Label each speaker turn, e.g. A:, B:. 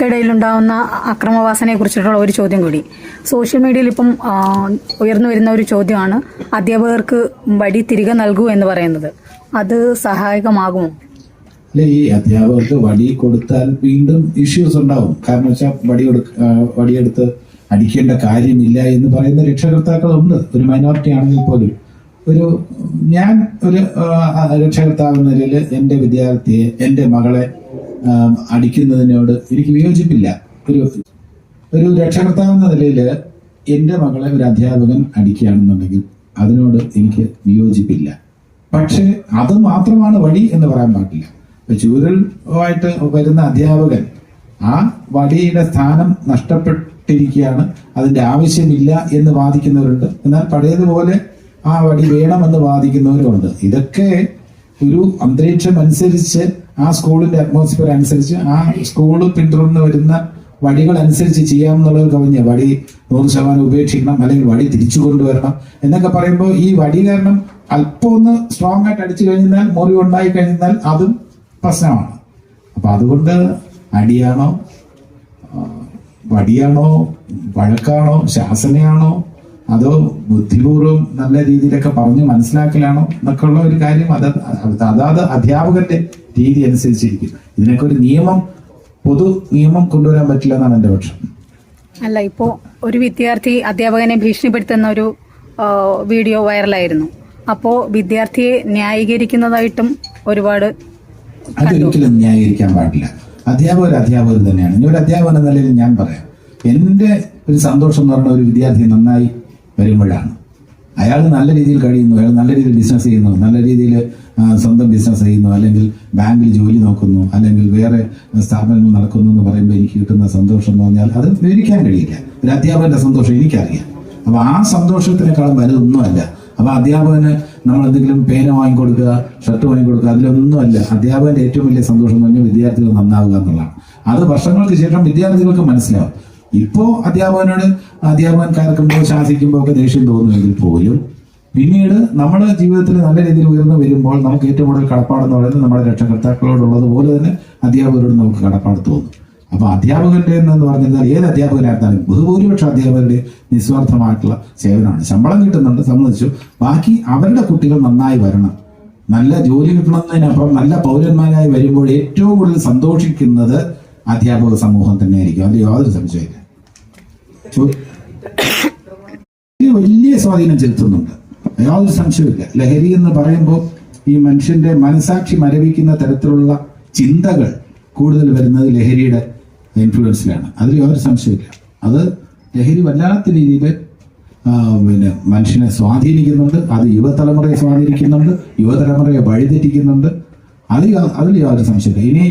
A: കുട്ടികൾക്കിടയിലുണ്ടാകുന്ന അക്രമവാസനയെ കുറിച്ചിട്ടുള്ള ഒരു ചോദ്യം കൂടി. സോഷ്യൽ മീഡിയയിൽ ഇപ്പം ഉയർന്നു വരുന്ന ഒരു ചോദ്യമാണ് അധ്യാപകർക്ക് വടി തിരികെ നൽകൂ എന്ന് പറയുന്നത്. അത് സഹായകമാകുമോ?
B: അല്ലെ ഈ അധ്യാപകർക്ക് വടി കൊടുത്താൽ വീണ്ടും ഇഷ്യൂസ് ഉണ്ടാവും. കാരണം വെച്ചാൽ വടി കൊടുക്ക വടിയെടുത്ത് അടിക്കേണ്ട കാര്യമില്ല എന്ന് പറയുന്ന രക്ഷകർത്താക്കളുണ്ട്. ഒരു മൈനോറിറ്റി ആണെങ്കിൽ പോലും. ഒരു ഞാൻ ഒരു രക്ഷകർത്താവ് എന്ന നിലയിൽ എന്റെ വിദ്യാർത്ഥിയെ എന്റെ മകളെ അടിക്കുന്നതിനോട് എനിക്ക് വിയോജിപ്പില്ല. ഒരു ഒരു രക്ഷകർത്താവ് എന്ന നിലയിൽ എന്റെ മകളെ ഒരു അധ്യാപകൻ അടിക്കുകയാണെന്നുണ്ടെങ്കിൽ അതിനോട് എനിക്ക് വിയോജിപ്പില്ല. പക്ഷേ അത് മാത്രമാണ് വഴി എന്ന് പറയാൻ പാടില്ല. ചൂരലുമായിട്ട് വരുന്ന അധ്യാപകൻ ആ വടിയുടെ സ്ഥാനം നഷ്ടപ്പെട്ടിരിക്കുകയാണ്. അതിന്റെ ആവശ്യമില്ല എന്ന് വാദിക്കുന്നവരുണ്ട്. എന്നാൽ പഴയതുപോലെ ആ വടി വേണമെന്ന് വാദിക്കുന്നവരുണ്ട് ഇതൊക്കെ ഒരു അന്തരീക്ഷം അനുസരിച്ച് ആ സ്കൂളിന്റെ അറ്റ്മോസ്ഫിയർ അനുസരിച്ച് ആ സ്കൂൾ പിന്തുടർന്ന് വരുന്ന വടികൾ അനുസരിച്ച് ചെയ്യാമെന്നുള്ളത് കവിഞ്ഞ വടി നൂറ് ശതമാനം ഉപേക്ഷിക്കണം അല്ലെങ്കിൽ വടി തിരിച്ചു കൊണ്ടുവരണം എന്നൊക്കെ പറയുമ്പോൾ ഈ വടി കാരണം അല്പം ഒന്ന് സ്ട്രോങ് ആയിട്ട് അടിച്ചു കഴിഞ്ഞാൽ മുറിവ് ഉണ്ടായി കഴിഞ്ഞാൽ അതും പ്രശ്നമാണ്. അപ്പൊ അതുകൊണ്ട് അടിയാണോ വടിയാണോ വഴക്കാണോ ശാസനയാണോ അതോ ബുദ്ധിപൂർവം നല്ല രീതിയിലൊക്കെ പറഞ്ഞ് മനസ്സിലാക്കലാണോ എന്നൊക്കെ ഉള്ള ഒരു കാര്യം അത് അതാത് അധ്യാപകന്റെ രീതി അനുസരിച്ചിരിക്കും ഇതിനൊക്കെ ഒരു നിയമം പൊതു നിയമം കൊണ്ടുവരാൻ പറ്റില്ല എന്നാണ് എന്റെ പക്ഷം.
A: അല്ല ഇപ്പോ ഒരു വിദ്യാർത്ഥി അധ്യാപകനെ ഭീഷണിപ്പെടുത്തുന്ന ഒരു വീഡിയോ വൈറലായിരുന്നു. അപ്പോൾ വിദ്യാർത്ഥിയെ ന്യായീകരിക്കുന്നതായിട്ടും ഒരുപാട്
B: അതൊരിക്കലും ന്യായീകരിക്കാൻ പാടില്ല. അധ്യാപകർ അധ്യാപകർ തന്നെയാണ്. ഇനി ഒരു അധ്യാപകൻ എന്ന നിലയിൽ ഞാൻ പറയാം. എന്റെ ഒരു സന്തോഷം എന്ന് പറഞ്ഞ ഒരു വിദ്യാർത്ഥി നന്നായി വരുമ്പോഴാണ് അയാൾ നല്ല രീതിയിൽ കഴിയുന്നു അയാൾ നല്ല രീതിയിൽ ബിസിനസ് ചെയ്യുന്നു നല്ല രീതിയിൽ സ്വന്തം ബിസിനസ് ചെയ്യുന്നു അല്ലെങ്കിൽ ബാങ്കിൽ ജോലി നോക്കുന്നു അല്ലെങ്കിൽ വേറെ സ്ഥാപനങ്ങൾ നടക്കുന്നു എന്ന് പറയുമ്പോൾ എനിക്ക് കിട്ടുന്ന സന്തോഷം എന്ന് പറഞ്ഞാൽ അത് വിവരിക്കാൻ കഴിയില്ല. ഒരു അധ്യാപകന്റെ സന്തോഷം എനിക്കറിയാം. അപ്പോൾ ആ സന്തോഷത്തിനേക്കാളും വലുതൊന്നുമല്ല. അപ്പോൾ അധ്യാപകന് നമ്മൾ എന്തെങ്കിലും പേന വാങ്ങിക്കൊടുക്കുക ഷർട്ട് വാങ്ങിക്കൊടുക്കുക അതിലൊന്നുമല്ല. അധ്യാപകന്റെ ഏറ്റവും വലിയ സന്തോഷം എന്ന് പറഞ്ഞാൽ വിദ്യാർത്ഥികൾ നന്നാവുക എന്നുള്ളതാണ്. അത് വർഷങ്ങൾക്ക് ശേഷം വിദ്യാർത്ഥികൾക്ക് മനസ്സിലാവും. ഇപ്പോ അധ്യാപകനോട് അധ്യാപകൻ കയർക്കുമ്പോൾ ശാസിക്കുമ്പോൾ ഒക്കെ ദേഷ്യം തോന്നുമെങ്കിൽ പോലും പിന്നീട് നമ്മുടെ ജീവിതത്തിൽ നല്ല രീതിയിൽ ഉയർന്നു വരുമ്പോൾ നമുക്ക് ഏറ്റവും കൂടുതൽ കടപ്പാടെന്ന് പറയുന്നത് നമ്മുടെ രക്ഷകർത്താക്കളോടുള്ളത് പോലെ തന്നെ അധ്യാപകരോട് നമുക്ക് കടപ്പാട് തോന്നും. അപ്പൊ അധ്യാപകന്റെ എന്ന് പറഞ്ഞാൽ ഏത് അധ്യാപകനായിരുന്നാലും ബഹുഭൂരിപക്ഷ അധ്യാപകരുടെ നിസ്വാർത്ഥമായിട്ടുള്ള സേവനമാണ്. ശമ്പളം കിട്ടുന്നുണ്ട് സമ്മതിച്ചു. ബാക്കി അവരുടെ കുട്ടികൾ നന്നായി വരണം. നല്ല ജോലി കിട്ടണമെന്നതിനപ്പുറം നല്ല പൗരന്മാരായി വരുമ്പോൾ ഏറ്റവും കൂടുതൽ സന്തോഷിക്കുന്നത് അധ്യാപക സമൂഹം തന്നെയായിരിക്കും. അതിൽ യാതൊരു സംശയമില്ല വലിയ സ്വാധീനം ചെലുത്തുന്നുണ്ട്. യാതൊരു സംശയമില്ല ലഹരി എന്ന് പറയുമ്പോൾ ഈ മനുഷ്യന്റെ മനസാക്ഷി മരവിക്കുന്ന തരത്തിലുള്ള ചിന്തകൾ കൂടുതൽ വരുന്നത് ലഹരിയുടെ ഇൻഫ്ലുവൻസിലാണ് അതിൽ യാതൊരു സംശയമില്ല അത് ലഹരി വല്ലാത്ത രീതിയിൽ പിന്നെ മനുഷ്യനെ സ്വാധീനിക്കുന്നുണ്ട് അത് യുവതലമുറയെ സ്വാധീനിക്കുന്നുണ്ട് യുവതലമുറയെ വഴിതെറ്റിക്കുന്നുണ്ട്. അത് അതിൽ യാതൊരു സംശയമില്ല ഇനി